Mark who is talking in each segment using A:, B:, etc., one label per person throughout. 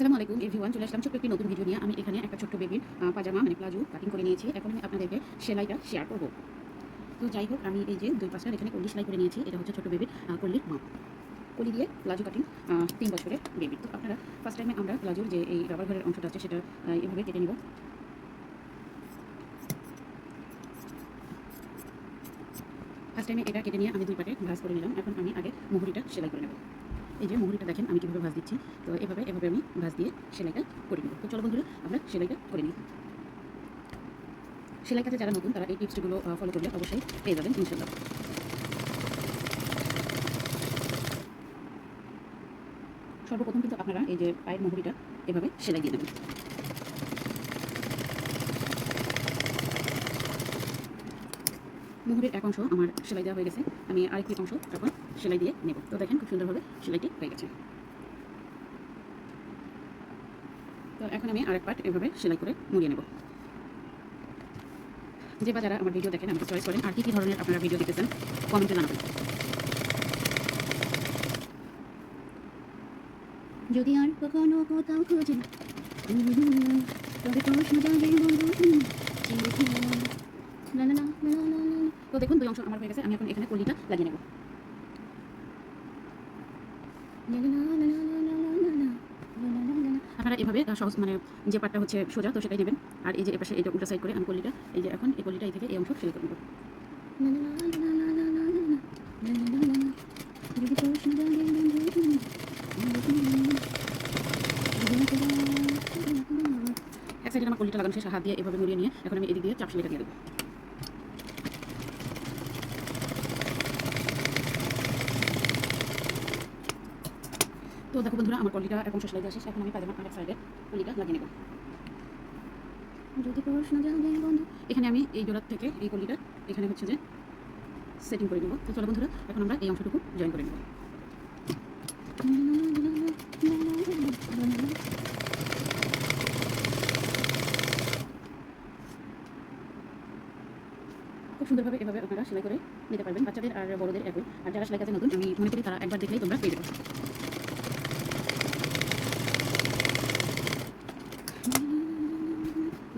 A: আসসালামু আলাইকুম এভরিওয়ান চলে আসলাম ছোট্ট একটি নতুন ভিডিও নিয়ে। আমি এখানে একটা ছোট্ট বেবির পাজামা মানে প্লাজো কাটিং করে নিয়েছি। এখন আমি আপনাদেরকে সেলাইটা শেয়ার করব। তো যাই হোক, আমি এই যে দুই পাঁচটার এখানে কলি সেলাই করে নিয়েছি। এটা হচ্ছে ছোট বেবির কলির মাপ। কলি দিয়ে প্লাজো কাটিং তিন বছরের বেবি তো আপনারা ফার্স্ট টাইমে আমরা প্লাজোর যে এই রাবার ঘরের অংশটা আছে, সেটা এভাবে কেটে নিব। ফার্স্ট টাইমে এটা কেটে নিয়ে আমি দুই পাটে ভাঁজ করে নিলাম। এখন আমি আগে মুহুরিটা সেলাই করে নেব। এই যে মুহুরিটা দেখেন, আমি কীভাবে ভাঁজ দিচ্ছি? তো এভাবে এভাবে আমি ভাঁজ দিয়ে সেলাইটা করে নেব। তো চলো বন্ধুরা, আমরা সেলাইটা করে নিই। সেলাই কাজে যারা নতুন, তারা এই টিপসগুলো ফলো করলে অবশ্যই পেয়ে যাবেন ইনশাল্লাহ সর্বপ্রথম কিন্তু আপনারা এই যে পায়ের মুহুরিটা এভাবে সেলাই দিয়ে দেবেন। মুহুরের এক অংশ আমার সেলাই দেওয়া হয়ে গেছে। আমি আরেকটি অংশ তখন সেলাই দিয়ে নেব। তো দেখেন খুব সুন্দরভাবে সেলাইটি হয়ে গেছে। তো এখন আমি আরেক পার্ট এভাবে সেলাই করে মুড়িয়ে নেব। যে বা যারা আমার ভিডিও দেখেন, আমাকে চয়েস করেন, আর কী কী ধরনের আপনারা ভিডিও দেখতেছেন কমেন্টে জানাবেন। যদি আর কখনো কোথাও খুঁজে তবে প্রশ্ন জাগে বন্ধু। না না না না না তো দেখুন, দুই অংশ আমার হয়ে গেছে, আমি এখন এখানে কলিটা লাগিয়ে নেব। আপনারা এভাবে সহজ মানে যে পাটটা হচ্ছে সোজা, তো সেটাই নেবেন। আর এই যে এপাশে এটা উল্টা সাইড করে আমি কলিটা, এই যে এখন এই কলিটা এই থেকে এই অংশ সেলাই করে নেব এক সাইডে আমার কলিটা লাগানো শেষ, হাত দিয়ে এভাবে মুড়িয়ে নিয়ে এখন আমি এদিক দিয়ে চাপ সেলাইটা দিয়ে দেবো। তো দেখো বন্ধুরা, আমার কলিটা এক অংশ সেলাই দেওয়া শেষ এখন আমি পাজামা আরেক সাইডে কলিটা লাগিয়ে নেব। যদি প্রশ্ন জাগে বন্ধু, এখানে আমি এই জোড়ার থেকে এই কলিটা এখানে হচ্ছে যে সেটিং করে নেব। তো চলো বন্ধুরা, এখন আমরা এই অংশটুকু জয়েন করে নেব। খুব সুন্দরভাবে এভাবে আপনারা সেলাই করে নিতে পারবেন, বাচ্চাদের আর বড়দের একই। আর যারা সেলাই কাজে নতুন, আমি মনে করি তারা একবার দেখলেই তোমরা পেয়ে যাবে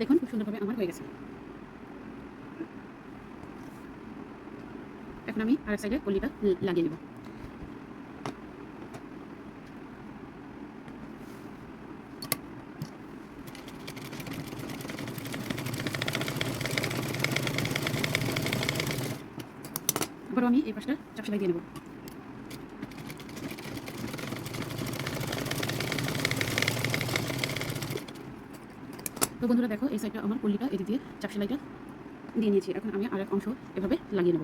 A: দেখুন খুব সুন্দরভাবে আমার হয়ে গেছে। এখন আমি আরেক সাইডে ল- লাগিয়ে নেব আবারও আমি এই পাশটা চাপ সেলাই দিয়ে নেব। তো বন্ধুরা দেখো, এই সাইডটা আমার কল্লিটা, এদিক দিয়ে চাপ সেলাইটা দিয়ে নিয়েছি। এখন আমি আর এক অংশ এভাবে লাগিয়ে নেব।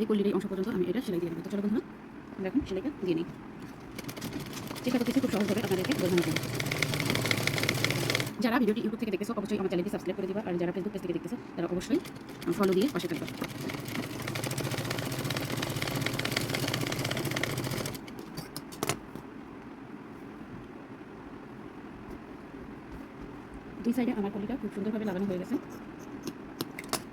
A: এই কল্লির এই অংশ পর্যন্ত আমি এটা সেলাই দিয়ে নেব। তো চলো বন্ধুরা দেখুন সেলাইটা দিয়ে নিই। চেষ্টা করতেছি খুব সহজভাবে আপনাদেরকে বোঝানোর জন্য। যারা ভিডিওটি ইউটিউব থেকে দেখতেছো, অবশ্যই আমার চ্যানেলটি সাবস্ক্রাইব করে দিবা। আর যারা ফেসবুক পেজ থেকে দেখতেছো, তারা অবশ্যই ফলো দিয়ে পাশে থাকবে। দুই সাইডে আমার কলিটা খুব সুন্দরভাবে লাগানো হয়ে গেছে।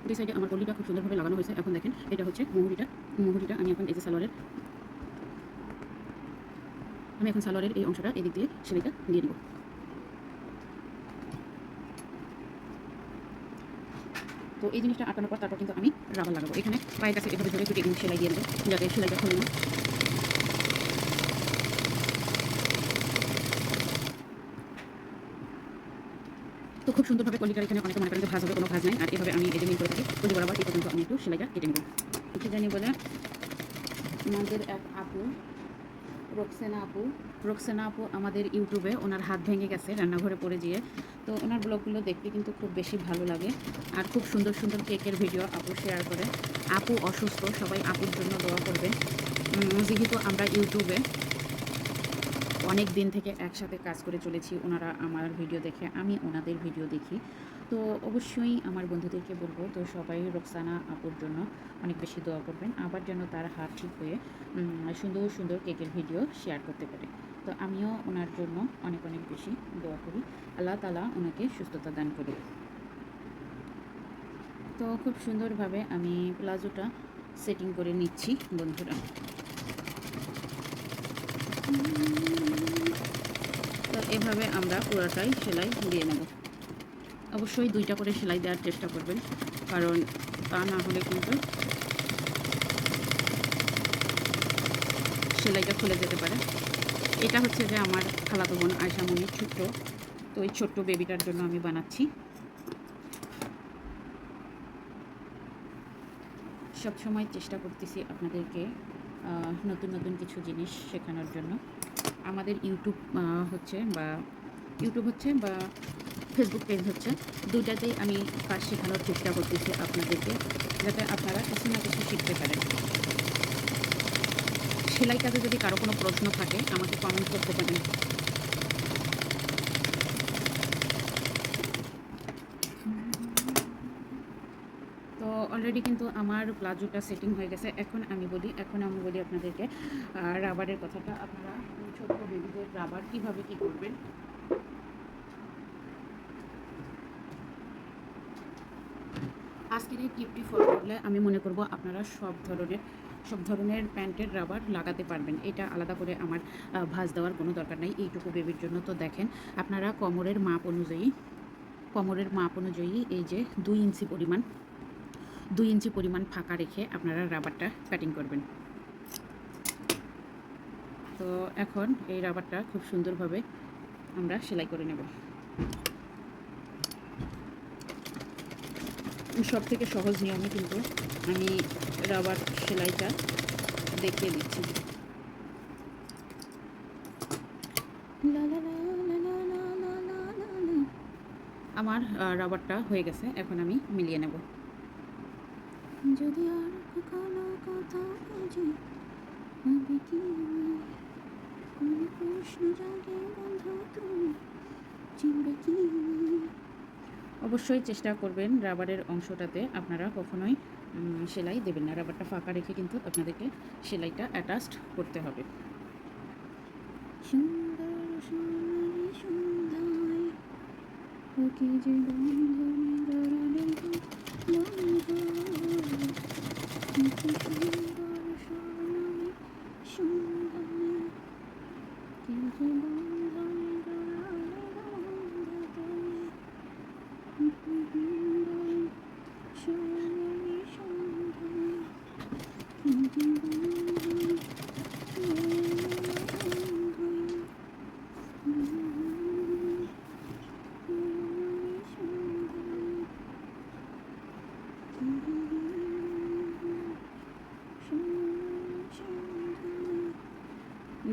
A: দুই সাইডে আমার কলিটা খুব সুন্দরভাবে লাগানো হয়েছে। এখন দেখেন, এটা হচ্ছে মুহুরিটা। মুহুরিটা আমি এখন এই যে সালোয়ারের আমি এখন সালোয়ারের এই অংশটা এদিক দিয়ে সেলাইটা দিয়ে দিব। তো এই জিনিসটা আটানোর পর তারপর কিন্তু আমি রাবার লাগাবো। এখানে পায়ের কাছে এভাবে ধরে একটু টেকনিক সেলাই দিয়ে দেবো, যাতে সেলাইটা খুলে না তো খুব সুন্দরভাবে কলিটার এখানে অনেকে মনে করেন যে ভাজ হবে কোনো ভাজ নাই। আর এভাবে আমি মিল করে থাকি। কলি বরাবর এই পর্যন্ত আমি একটু সেলাইটা কেটে নেব। কি জানি বলে আমাদের এক আপু রোকসেনা আপু। রোকসেনা আপু আমাদের ইউটিউবে ওনার হাত ভেঙে গেছে রান্নাঘরে পড়ে গিয়ে। তো ওনার ব্লগগুলো দেখতে কিন্তু খুব বেশি ভালো লাগে। আর খুব সুন্দর সুন্দর কেকের ভিডিও আপু শেয়ার করে। আপু অসুস্থ সবাই আপুর জন্য দোয়া করবেন। উম, যেহেতু আমরা ইউটিউবে অনেক দিন থেকে একসাথে কাজ করে চলেছি, ওনারা আমার ভিডিও দেখে, আমি ওনাদের ভিডিও দেখি। তো অবশ্যই আমার বন্ধুদেরকে বলব, তো সবাই রোকসানা আপুর জন্য অনেক বেশি দোয়া করবেন, আবার যেন তার হাত ঠিক হয়ে সুন্দর সুন্দর কেকের ভিডিও শেয়ার করতে পারে। তো আমিও ওনার জন্য অনেক অনেক বেশি দোয়া করি। আল্লাহ তালা ওনাকে সুস্থতা দান করি তো খুব সুন্দরভাবে আমি প্লাজোটা সেটিং করে নিচ্ছি, বন্ধুরা। এভাবে আমরা পুরোটাই সেলাই দিয়ে নেব। অবশ্যই দুইটা করে সেলাই দেওয়ার চেষ্টা করবেন, কারণ তা না হলে কিন্তু সেলাইটা খুলে যেতে পারে। এটা হচ্ছে যে আমার খালাতো বোন আয়সা মনির ছোট্ট, তো ওই ছোট্ট বেবিটার জন্য আমি বানাচ্ছি। সবসময় চেষ্টা করতেছি আপনাদেরকে নতুন নতুন কিছু জিনিস শেখানোর জন্য। আমাদের ইউটিউব হচ্ছে বা ইউটিউব হচ্ছে বা ফেসবুক পেজ হচ্ছে দুটাতেই আমি কাজ শেখানোর চেষ্টা করতেছি আপনাদেরকে, যাতে আপনারা কিছু না কিছু শিখতে পারেন। সেলাই কাজে যদি কারও কোনো প্রশ্ন থাকে, আমাকে কমেন্ট করতে পারেন। তো অলরেডি কিন্তু আমার প্লাজোটা সেটিং হয়ে গেছে। এখন আমি বলি, এখন আমি বলি আপনাদেরকে রাবারের কথাটা। আপনারা ছোট্ট বেবিদের রাবার কীভাবে কী করবেন? আজকের এই টিপটি ফলো করলে আমি মনে করব আপনারা সব ধরনের সব ধরনের প্যান্টের রাবার লাগাতে পারবেন। এটা আলাদা করে আমার ভাঁজ দেওয়ার কোনো দরকার নেই। এইটুকু বেবির জন্য। তো দেখেন, আপনারা কোমরের মাপ অনুযায়ী, কোমরের মাপ অনুযায়ী এই যে দুই ইঞ্চি পরিমাণ দুই ইঞ্চি পরিমাণ ফাঁকা রেখে আপনারা রাবারটা কাটিং করবেন। তো এখন এই রাবারটা খুব সুন্দরভাবে আমরা সেলাই করে নেব। সব থেকে সহজ নিয়মে কিন্তু আমি রাবার সেলাইটা দেখিয়ে দিচ্ছি। আমার রাবারটা হয়ে গেছে, এখন আমি মিলিয়ে নেব। যদি আর কখনো কথা বুঝি হবে কি কোন প্রশ্ন জাগে বন্ধু তুমি চিনবে কি অবশ্যই চেষ্টা করবেন রাবারের অংশটাতে। আপনারা কখনোই সেলাই দেবেন না। রাবারটা ফাঁকা রেখে কিন্তু আপনাদেরকে সেলাইটা অ্যাটাচড করতে হবে। সুন্দর সোনালি সন্ধ্যায় ওকে যে বন্ধনে Thank you.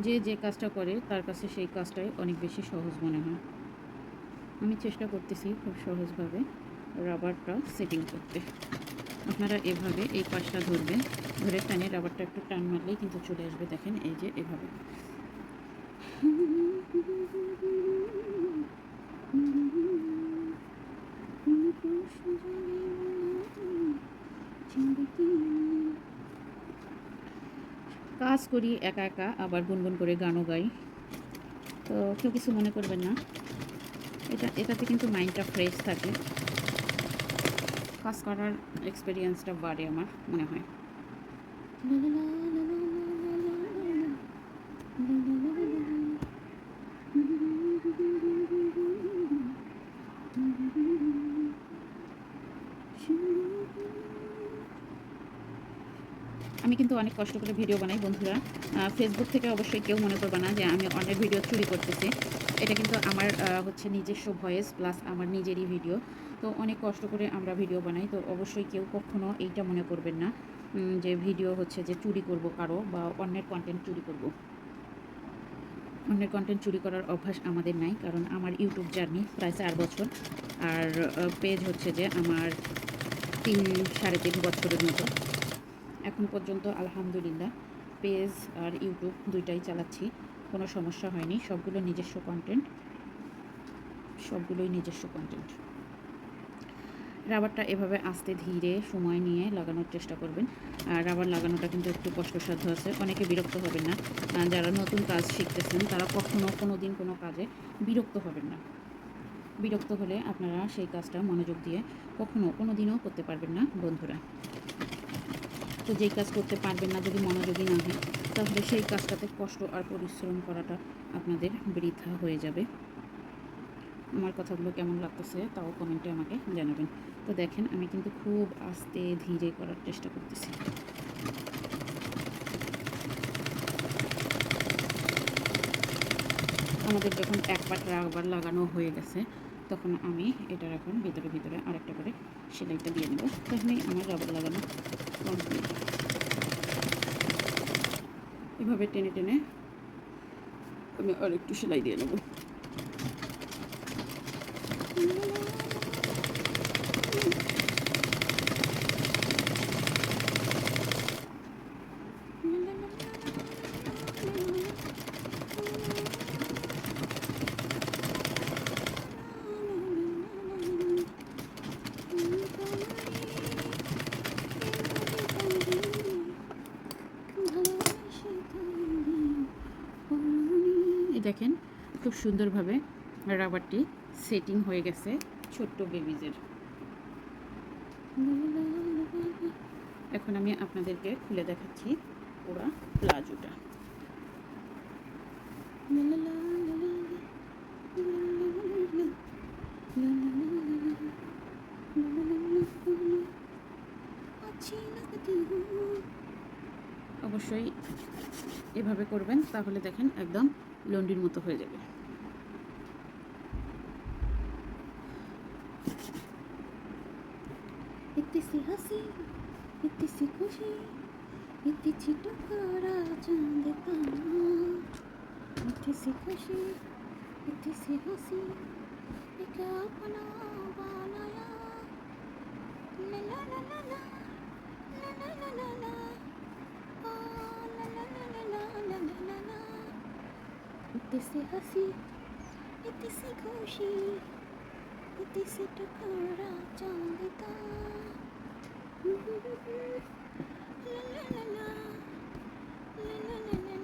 A: যে যে কাজটা করে, তার কাছে সেই কাজটাই অনেক বেশি সহজ মনে হয়। আমি চেষ্টা করতেছি খুব সহজভাবে রাবারটা সেটিং করতে। আপনারা এভাবে এই পাশটা ধরবেন। ধরে টানে রাবারটা একটু টান মারলেই কিন্তু চলে আসবে, দেখেন এই যে এভাবে। কাজ করি, একা একা, আবার গুনগুন করে গানও গাই। তো কেউ কিছু মনে করবেন না। এটা, এটাতে কিন্তু মাইন্ডটা ফ্রেশ থাকে। কাজ করার এক্সপিরিয়েন্সটা বাড়ে আমার, মনে হয়। অনেক কষ্ট করে ভিডিও বানাই বন্ধুরা। ফেসবুক থেকে অবশ্যই কেউ মনে করবে না যে আমি অনেক ভিডিও চুরি করতেছি। এটা কিন্তু আমার হচ্ছে নিজস্ব ভয়েস প্লাস আমার নিজেরই ভিডিও। তো অনেক কষ্ট করে আমরা ভিডিও বানাই। তো অবশ্যই কেউ কখনো এইটা মনে করবেন না যে ভিডিও হচ্ছে যে চুরি করব কারও বা অন্যের কন্টেন্ট চুরি করব। অন্যের কন্টেন্ট চুরি করার অভ্যাস আমাদের নাই, কারণ আমার ইউটিউব জার্নি প্রায় চার বছর। আর পেজ হচ্ছে যে আমার তিন, সাড়ে তিন বছরের মতো। এখন পর্যন্ত আলহামদুলিল্লাহ পেজ আর ইউটিউব দুইটাই চালাচ্ছি, কোনো সমস্যা হয়নি, সবগুলো নিজস্ব কন্টেন্ট সবগুলোই নিজস্ব কন্টেন্ট রাবারটা এভাবে আস্তে ধীরে সময় নিয়ে লাগানোর চেষ্টা করবেন। আর রাবার লাগানোটা কিন্তু একটু কষ্টসাধ্য আছে, অনেকে বিরক্ত হবেন না। যারা নতুন কাজ শিখতেছেন, তারা কখনও কোনো দিন কোনো কাজে বিরক্ত হবেন না। বিরক্ত হলে আপনারা সেই কাজটা মনোযোগ দিয়ে কখনও কোনো দিনও করতে পারবেন না, বন্ধুরা। তো যেই কাজ করতে পারবেন না, যদি মনোযোগী না হয় তাহলে সেই কাজটাতে কষ্ট আর পরিশ্রম করাটা আপনাদের বৃথা হয়ে যাবে। আমার কথাগুলো কেমন লাগতেছে তাও কমেন্টে আমাকে জানাবেন। তো দেখেন, আমি কিন্তু খুব আস্তে ধীরে করার চেষ্টা করতেছি। আমাদের যখন এক পাট রাবার লাগানো হয়ে গেছে তখন আমি এটার এখন ভিতরে ভিতরে আরেকটা করে সেলাইটা দিয়ে নেব তখনই আমার রাবার লাগানো কমপ্লিট এভাবে টেনে টেনে আমি আর একটু সেলাই দিয়ে নেব। দেখেন, খুব সুন্দরভাবে রাবারটি সেটিং হয়ে গেছে ছোট্ট বেবিজের। এখন আমি আপনাদেরকে খুলে দেখাচ্ছি ওরা প্লাজোটা। অবশ্যই এভাবে করবেন, তাহলে দেখেন একদম লন্ডির মতো হয়ে যাবে।
B: একটি সি হাসি একটি সি খুশি একটি ছিট করা চাঁদ খুশি একটি সি হাসি, একে বানায়া। লা লা লা লা লা। itisi hasi. Itisi khushi itisi tukara chandita la la la. La la la la la.